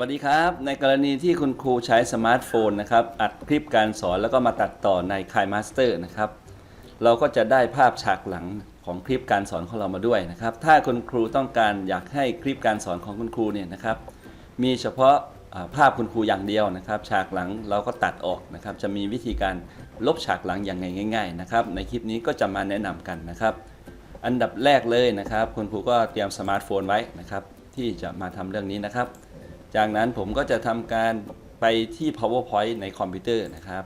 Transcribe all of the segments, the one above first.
วัสดีครับ ในกรณีที่คุณครูใช้สมาร์ทโฟนนะครับอัดคลิปการสอนแล้วก็มาตัดต่อใน k ายมาสเตอร์นะครับเราก็จะได้ภาพฉากหลังของคลิปการสอนของเรามาด้วยนะครับ ถ้าคุณครูต้องการอยากให้คลิปการสอนของคุณครูเนี่ยนะครับ มีเฉพาะภาพคุณครูอย่างเดียวนะครับ ฉากหลังเราก็ตัดออกนะครับ จะมีวิธีการลบฉากหลังอย่างไงง่าย ๆ นะครับ ในคลิปนี้ก็จะมาแนะนำกันนะครับ อันดับแรกเลยนะครับ คุณครูก็เตรียมสมาร์ทโฟนไว้นะครับ ที่จะมาทำเรื่องนี้นะครับ จากนั้นผมก็จะทำการไปที่ powerpoint ในคอมพิวเตอร์นะครับ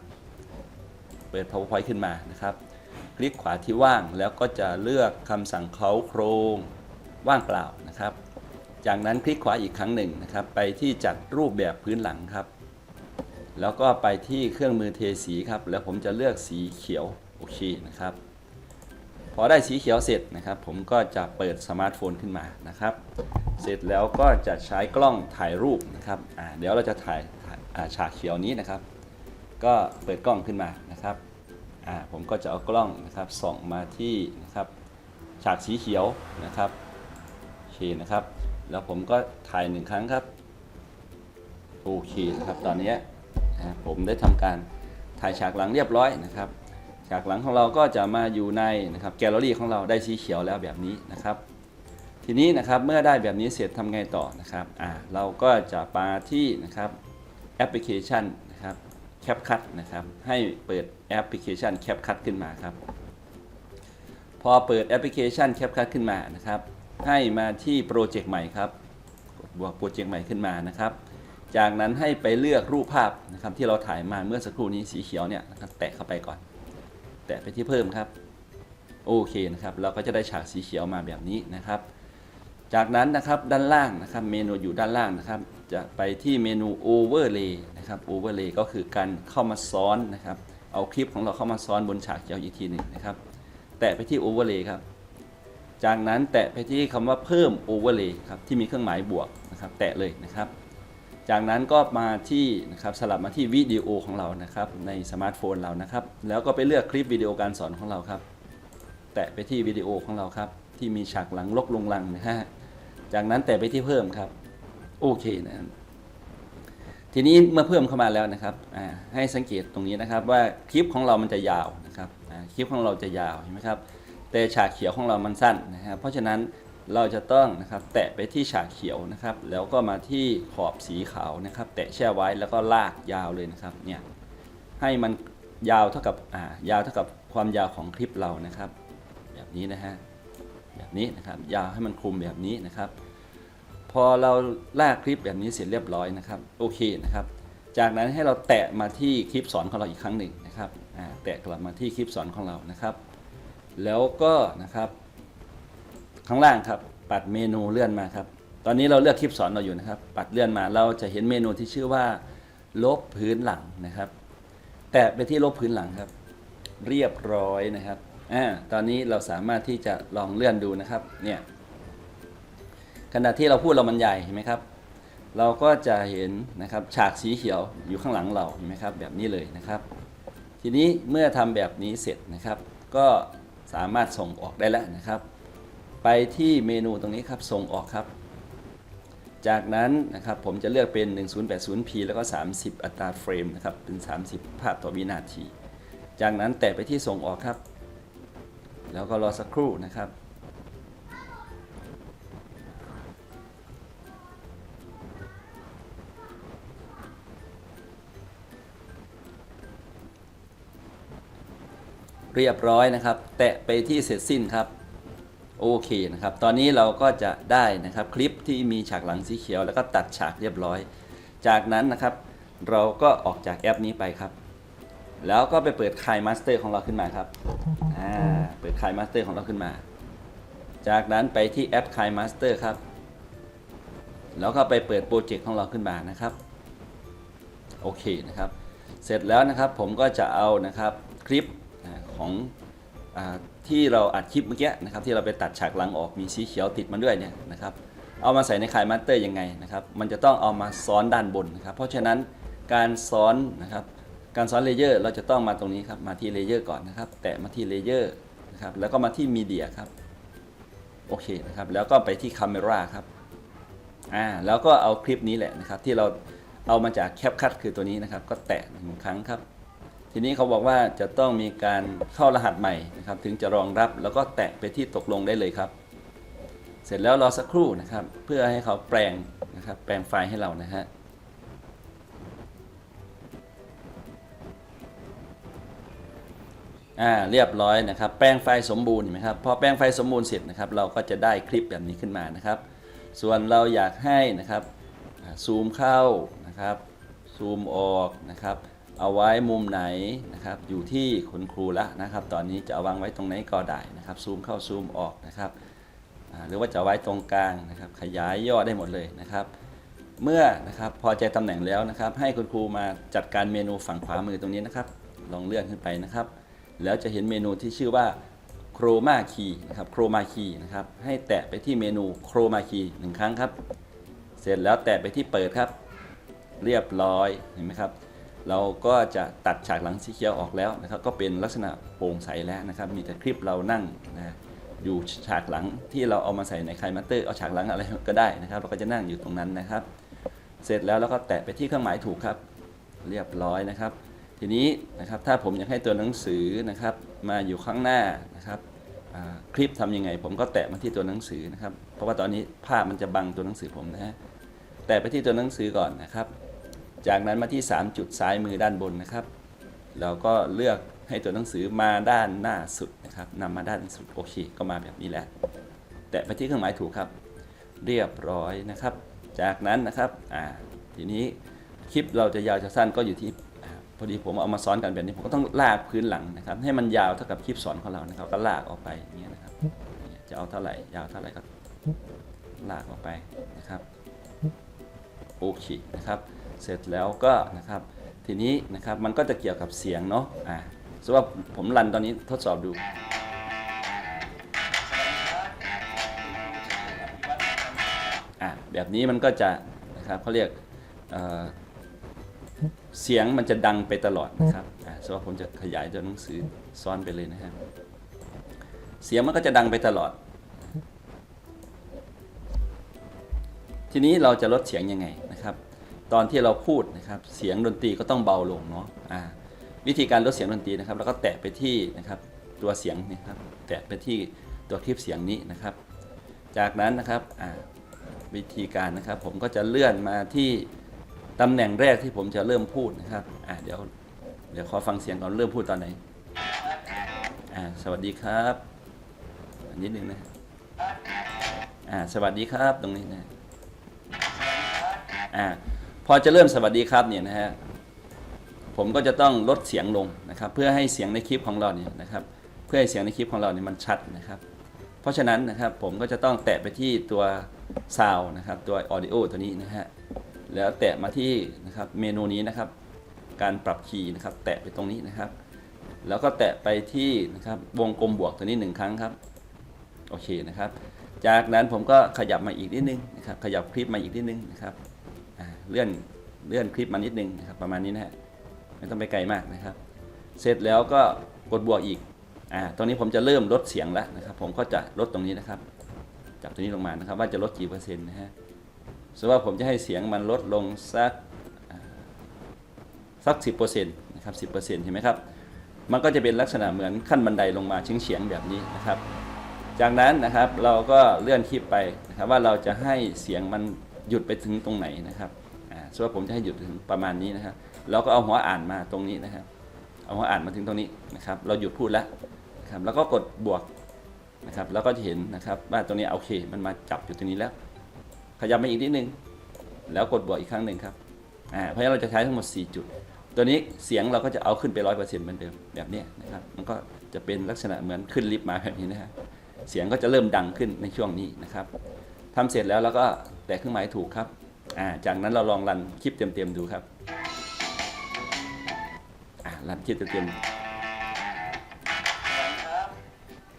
เปิด powerpoint ขึ้นมานะครับ คลิกขวาที่ว่างแล้วก็จะเลือกคำสั่งเขาโครงว่างเปล่านะครับ จากนั้นคลิกขวาอีกครั้งหนึ่งนะครับ ไปที่จัดรูปแบบพื้นหลังครับ แล้วก็ไปที่เครื่องมือเทสีครับ แล้วผมจะเลือกสีเขียวโอเคนะครับ พอได้สีเขียวเสร็จนะครับ ผมก็จะเปิดสมาร์ทโฟนขึ้นมานะครับ เสร็จแล้วก็จะใช้กล้องถ่ายรูปนะครับเดี๋ยวเราจะถ่ายฉากเขียวนี้นะครับ ก็เปิดกล้องขึ้นมานะครับผมก็จะเอากล้องนะครับส่องมาที่นะครับฉากสีเขียวนะครับโอเคนะครับ แล้วผมก็ถ่ายหนึ่งครั้งครับโอเคนะครับตอนนี้ผมได้ทำการถ่ายฉากหลังเรียบร้อยนะครับ ฉากหลังของเราก็จะมาอยู่ในนะครับแกลเลอรี่ของเราได้สีเขียวแล้วแบบนี้นะครับ ทีนี้นะครับเมื่อได้แบบนี้เสร็จทำไงต่อนะครับอ่าเราก็จะมาที่นะครับแอปพลิเคชันนะครับ CapCut นะครับให้เปิดแอปพลิเคชัน CapCut ขึ้นมาครับ พอเปิดแอปพลิเคชัน CapCut ขึ้นมานะครับ ให้มาที่โปรเจกต์ใหม่ครับกดบวกโปรเจกต์ใหม่ขึ้นมานะครับ จากนั้นให้ไปเลือกรูปภาพนะครับที่เราถ่ายมาเมื่อสักครู่นี้สีเขียวเนี่ยนะครับแตะเข้าไปก่อน แตะไปที่เพิ่มครับ โอเคนะครับ เราก็จะได้ฉากสีเขียวมาแบบนี้นะครับ จากนั้นนะครับด้านล่างนะครับ เมนูอยู่ด้านล่างนะครับ จะไปที่เมนู Overlay นะครับ Overlay ก็คือการเข้ามาซ้อนนะครับ เอาคลิปของเราเข้ามาซ้อนบนฉากเขียวอีกทีหนึ่งนะครับ แตะไปที่ Overlay ครับ จากนั้นแตะไปที่คำว่าเพิ่ม Overlay ครับที่มีเครื่องหมายบวกนะครับ แตะเลยนะครับ จากนั้นก็มาที่นะครับสลับมาที่วิดีโอของเรานะครับในสมาร์ทโฟนเรานะครับ แล้วก็ไปเลือกคลิปวิดีโอการสอนของเราครับ แตะไปที่วิดีโอของเราครับ ที่มีฉากหลังลกลงลังนะฮะจากนั้นแตะไปที่เพิ่มครับโอเคนะทีนี้เมื่อเพิ่มเข้ามาแล้วนะครับอ่าให้สังเกตตรงนี้นะครับว่าคลิปของเรามันจะยาวนะครับคลิปของเราจะยาวเห็นไหมครับแต่ฉากเขียวของเรามันสั้นนะครับเพราะฉะนั้น เราจะต้องนะครับแตะไปที่ฉากเขียวนะครับ แล้วก็มาที่ขอบสีขาวนะครับ แตะแช่ไว้แล้วก็ลากยาวเลยนะครับเนี่ยให้มันยาวเท่ากับอ่ายาวเท่ากับความยาวของคลิปเรานะครับ แบบนี้นะฮะแบบนี้นะครับยาวให้มันคลุมแบบนี้นะครับ พอเราลากคลิปแบบนี้เสร็จเรียบร้อยนะครับโอเคนะครับ จากนั้นให้เราแตะมาที่คลิปสอนของเราอีกครั้งหนึ่งนะครับอ่าแตะกลับมาที่คลิปสอนของเรานะครับ แล้วก็นะครับ ข้างล่างครับปัดเมนูเลื่อนมาครับ ตอนนี้เราเลือกคลิปสอนเราอยู่นะครับ ปัดเลื่อนมาเราจะเห็นเมนูที่ชื่อว่า ลบพื้นหลังนะครับ แตะไปที่ลบพื้นหลังครับ เรียบร้อยนะครับอ่าตอนนี้เราสามารถที่จะลองเลื่อนดูนะครับเนี่ยขณะที่เราพูดเรามันใหญ่เห็นไหมครับ เราก็จะเห็นนะครับฉากสีเขียวอยู่ข้างหลังเราเห็นไหมครับ แบบนี้เลยนะครับ ทีนี้เมื่อทำแบบนี้เสร็จนะครับ ก็สามารถส่งออกได้แล้วนะครับ ไปที่เมนูตรงนี้ครับ ส่งออกครับ จากนั้นนะครับผมจะเลือกเป็น 1080p แล้วก็ 30 อัตราเฟรมนะครับ เป็น 30 ภาพต่อวินาที จากนั้นแตะไปที่ส่งออกครับ แล้วก็รอสักครู่นะครับเรียบร้อยนะครับ แตะไปที่เสร็จสิ้นครับ โอเคนะครับ ตอนนี้เราก็จะได้นะครับคลิปที่มีฉากหลังสีเขียว แล้วก็ตัดฉากเรียบร้อย จากนั้นนะครับ เราก็ออกจากแอปนี้ไปครับ แล้วก็ไปเปิดคายมาสเตอร์ของเราขึ้นมาครับอ่าเปิดคายมาสเตอร์ของเราขึ้นมา จากนั้นไปที่แอปคายมาสเตอร์ครับ แล้วก็ไปเปิดโปรเจกต์ของเราขึ้นมานะครับ โอเคนะครับ เสร็จแล้วนะครับผมก็จะเอานะครับคลิปอ่าของอา ที่เราอัดคลิปเมื่อกี้นะครับที่เราไปตัดฉากหลังออกมีสีเขียวติดมาด้วยเนี่ยนะครับเอามาใส่ในคายมาสเตอร์ยังไงนะครับมันจะต้องเอามาซ้อนด้านบนนะครับเพราะฉะนั้นการซ้อนนะครับการซ้อนเลเยอร์เราจะต้องมาตรงนี้ครับมาที่เลเยอร์ก่อนนะครับแตะมาที่เลเยอร์นะครับแล้วก็มาที่มีเดียครับโอเคนะครับแล้วก็ไปที่ Camera ครับอ่าแล้วก็เอาคลิปนี้แหละนะครับที่เราเอามาจากแคปคัดคือตัวนี้นะครับก็แตะหนึ่งครั้งครับ ทีนี้เขาบอกว่าจะต้องมีการเข้ารหัสใหม่นะครับถึงจะรองรับแล้วก็แตะไปที่ตกลงได้เลยครับ เสร็จแล้วรอสักครู่นะครับ เพื่อให้เขาแปลงนะครับแปลงไฟล์ให้เรานะฮะอ่าเรียบร้อยนะครับ แปลงไฟล์สมบูรณ์เห็นไหมครับพอแปลงไฟล์สมบูรณ์เสร็จนะครับ เราก็จะได้คลิปแบบนี้ขึ้นมานะครับ ส่วนเราอยากให้นะครับซูมเข้านะครับซูมออกนะครับ เอาไว้มุมไหนนะครับ อยู่ที่คุณครูละนะครับ ตอนนี้จะาวางไว้ตรงไหนก็ได้นะครับ ซูมเข้าซูมออกนะครับหรือว่าจะไว้ตรงกลางนะครับ ขยายย่อได้หมดเลยนะครับ เมื่อนะครับพอใจตำแหน่งแล้วนะครับ ให้คุณครูมาจัดการเมนูฝั่งขวามือตรงนี้นะครับ ลองเลื่อนขึ้นไปนะครับ แล้วจะเห็นเมนูที่ชื่อว่าโครมาคีนะครับโครมาคีนะครับ ให้แตะไปที่เมนูโครมาคีหนึ่งครั้งครับ เสร็จแล้วแตะไปที่เปิดครับ เรียบร้อยเห็นไหมครับ เราก็จะตัดฉากหลังสีเขียวออกแล้วนะครับก็เป็นลักษณะโปร่งใสแล้วนะครับมีแต่คลิปเรานั่งนะอยู่ฉากหลังที่เราเอามาใส่ในไคมาเตอร์เอาฉากหลังอะไรก็ได้นะครับเราก็จะนั่งอยู่ตรงนั้นนะครับ เสร็จแล้วเราก็แตะไปที่เครื่องหมายถูกครับ เรียบร้อยนะครับ ทีนี้นะครับถ้าผมอยากให้ตัวหนังสือนะครับมาอยู่ข้างหน้านะครับคลิปทำยังไง ผมก็แตะมาที่ตัวหนังสือนะครับ เพราะว่าตอนนี้ภาพมันจะบังตัวหนังสือผมนะฮะแตะไปที่ตัวหนังสือก่อนนะครับ จากนั้นมาที่ 3 จุดซ้ายมือด้านบนนะครับ เราก็เลือกให้ตัวหนังสือมาด้านหน้าสุดนะครับนำมาด้านสุดโอเคก็มาแบบนี้แหละ แตะไปที่เครื่องหมายถูกครับ เรียบร้อยนะครับ จากนั้นนะครับอ่าทีนี้คลิปเราจะยาวจะสั้นก็อยู่ที่พอดีผมเอามาซ้อนกันแบบนี้ผมก็ต้องลากพื้นหลังนะครับ ให้มันยาวเท่ากับคลิปสอนของเรานะครับ ก็ลากออกไปอย่างเงี้ยนะครับจะเอาเท่าไหร่ยาวเท่าไหร่ก็ลากออกไปนะครับโอเคนะครับ เสร็จแล้วก็นะครับทีนี้นะครับมันก็จะเกี่ยวกับเสียงเนาะอ่าสมมติว่าผมรันตอนนี้ทดสอบดูอะแบบนี้มันก็จะนะครับเขาเรียกเอ่อเสียงมันจะดังไปตลอดนะครับอะสมมติว่าผมจะขยายตัวหนังสือซ้อนไปเลยนะครับเสียงมันก็จะดังไปตลอด ทีนี้เราจะลดเสียงยังไง ตอนที่เราพูดนะครับเสียงดนตรีก็ต้องเบาลงเนาะอ่าวิธีการลดเสียงดนตรีนะครับเราก็แตะไปที่นะครับตัวเสียงนี่ครับแตะไปที่ตัวคลิปเสียงนี้นะครับ จากนั้นนะครับวิธีการนะครับ ผมก็จะเลื่อนมาที่ตำแหน่งแรกที่ผมจะเริ่มพูดนะครับเดี๋ยวเดี๋ยวขอฟังเสียงก่อนเริ่มพูดตอนไหนสวัสดีครับอันนิดนึงนะสวัสดีครับตรงนี้นะอ่า พอจะเริ่มสวัสดีครับเนี่ยนะฮะผมก็จะต้องลดเสียงลงนะครับ เพื่อให้เสียงในคลิปของเราเนี่ยนะครับ เพื่อให้เสียงในคลิปของเราเนี่ยมันชัดนะครับ เพราะฉะนั้นนะครับผมก็จะต้องแตะไปที่ตัวซาวนะครับตัว audio ตัวนี้นะฮะแล้วแตะมาที่นะครับเมนูนี้นะครับ การปรับคีย์นะครับ แตะไปตรงนี้นะครับ แล้วก็แตะไปที่นะครับวงกลมบวกตัวนี้หนึ่งครั้งครับโอเคนะครับ จากนั้นผมก็ขยับมาอีกนิดนึงนะครับขยับคลิปมาอีกนิดนึงนะครับ เลื่อนเลื่อนคลิปมานิดนึงนะครับประมาณนี้นะฮะไม่ต้องไปไกลมากนะครับ เสร็จแล้วก็กดบวกอีกอ่าตรงนี้ผมจะเริ่มลดเสียงแล้วนะครับ ผมก็จะลดตรงนี้นะครับจับตัวนี้ลงมานะครับ ว่าจะลดกี่เปอร์เซ็นต์นะฮะสมมติว่าผมจะให้เสียงมันลดลงสักสักสิบเปอร์เซ็นต์นะครับสิบเปอร์เซ็นต์เห็นไหมครับ มันก็จะเป็นลักษณะเหมือนขั้นบันไดลงมาเฉียงเฉียงๆแบบนี้นะครับ จากนั้นนะครับเราก็เลื่อนคลิปไปนะครับว่าเราจะให้เสียงมัน หยุดไปถึงตรงไหนนะครับอ่าสมมติว่าผมจะให้หยุดถึงประมาณนี้นะครับเราก็เอาหัวอ่านมาตรงนี้นะครับ เอาหัวอ่านมาถึงตรงนี้นะครับ เราหยุดพูดแล้วนะครับแล้วก็กดบวกนะครับ แล้วก็จะเห็นนะครับว่าตรงนี้โอเค มันมาจับอยู่ตรงนี้แล้ว ขยับมาอีกนิดนึง แล้วกดบวกอีกครั้งหนึ่งครับอ่าเพราะฉะนั้นเราจะใช้ทั้งหมด 4 จุด ตัวนี้เสียงเราก็จะเอาขึ้นไปร้อยเปอร์เซ็นต์เหมือนเดิมแบบนี้นะครับ มันก็จะเป็นลักษณะเหมือนขึ้นลิฟต์มาแบบนี้นะฮะเสียงก็จะเริ่มดังขึ้นในช่วงนี้นะครับ ทำเสร็จแล้วเราก็แตะเครื่องหมายถูกครับอ่าจากนั้นเราลองรันคลิปเต็มๆดูครับอ่ารันคลิปเต็มๆครับ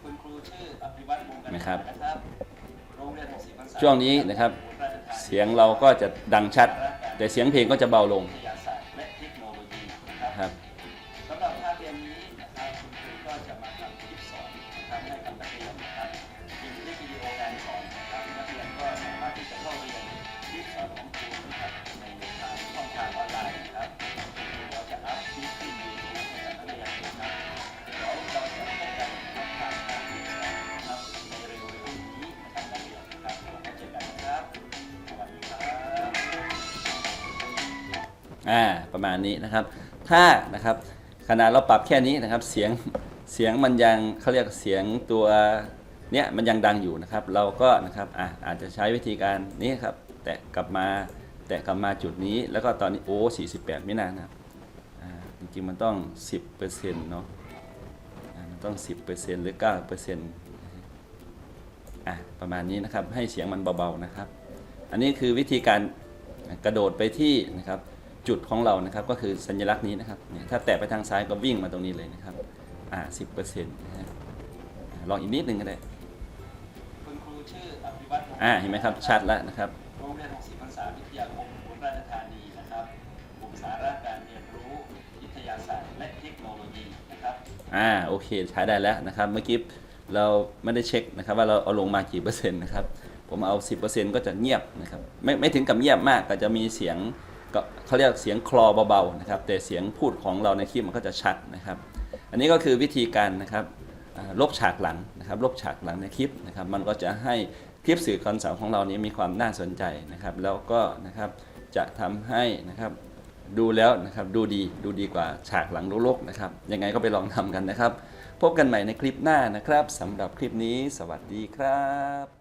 คุณครูชื่ออภิวัตรวงศ์กันนะครับนะครับโรงเรียนหกสิบพรรษาช่วงนี้นะครับเสียงเราก็จะดังชัด แต่เสียงเพลงก็จะเบาลงวิทย ก็สามารถที่จะเข้าเรียนวิชาของครูนะครับในทางช่องทางออนไลน์ครับเราจะอัพคฟีดมีนะครับให้กับนักเรียนนะครับเดี๋เราจะพบกันนรับทางกาเรียนนะครัในเร็วๆนี้มันักเรียนครับแล้วอกันนะคดีครับอ่าประมาณนี้นะครับ ถ้านะครับขนาดเราปรับแค่นี้นะครับเสียงเสียงมันยังเขาเรียกเสียงตัว เนี้ยมันยังดังอยู่นะครับ เราก็นะครับอะอาจจะใช้วิธีการนี้ครับ แตะกลับมา แตะกลับมาจุดนี้ แล้วก็ตอนนี้โอ้48ไม่นานนะครับจริงๆมันต้อง 10%เนาะมันต้อง 10%หรือ 9%อะประมาณนี้นะครับให้เสียงมันเบาๆนะครับ อันนี้คือวิธีการกระโดดไปที่นะครับจุดของเรานะครับก็คือสัญลักษณ์นี้นะครับถ้าแตะไปทางซ้ายก็วิ่งมาตรงนี้เลยนะครับอ่าสิบเปอร์เซ็นต์นะฮะลองอีกนิดนึงก็ได้ อ่าเห็นไหมครับชัดแล้วนะครับโรงเรียน60พรรษาวิทยาคมอุบลราชธานีนะครับกลุ่มสาระการเรียนรู้วิทยาศาสตร์และเทคโนโลยีนะครับอ่าโอเคใช้ได้แล้วนะครับ เมื่อกี้เราไม่ได้เช็คนะครับ ว่าเราเอาลงมากี่เปอร์เซ็นต์นะครับผมเอา 10%ก็จะเงียบนะครับไม่ไม่ถึงกับเงียบมากก็จะมีเสียงก็เขาเรียกเสียงคลอเบาๆนะครับแต่เสียงพูดของเราในคลิปมันก็จะชัดนะครับ อันนี้ก็คือวิธีการนะครับอ่าลบฉากหลังนะครับลบฉากหลังในคลิปนะครับมันก็จะให้ คลิปสื่อคอนเสิร์ตของเรานี้มีความน่าสนใจนะครับ แล้วก็นะครับจะทำให้นะครับดูแล้วนะครับดูดีดูดีกว่าฉากหลังโลกนะครับยังไงก็ไปลองทำกันนะครับ พบกันใหม่ในคลิปหน้านะครับสำหรับคลิปนี้ สวัสดีครับ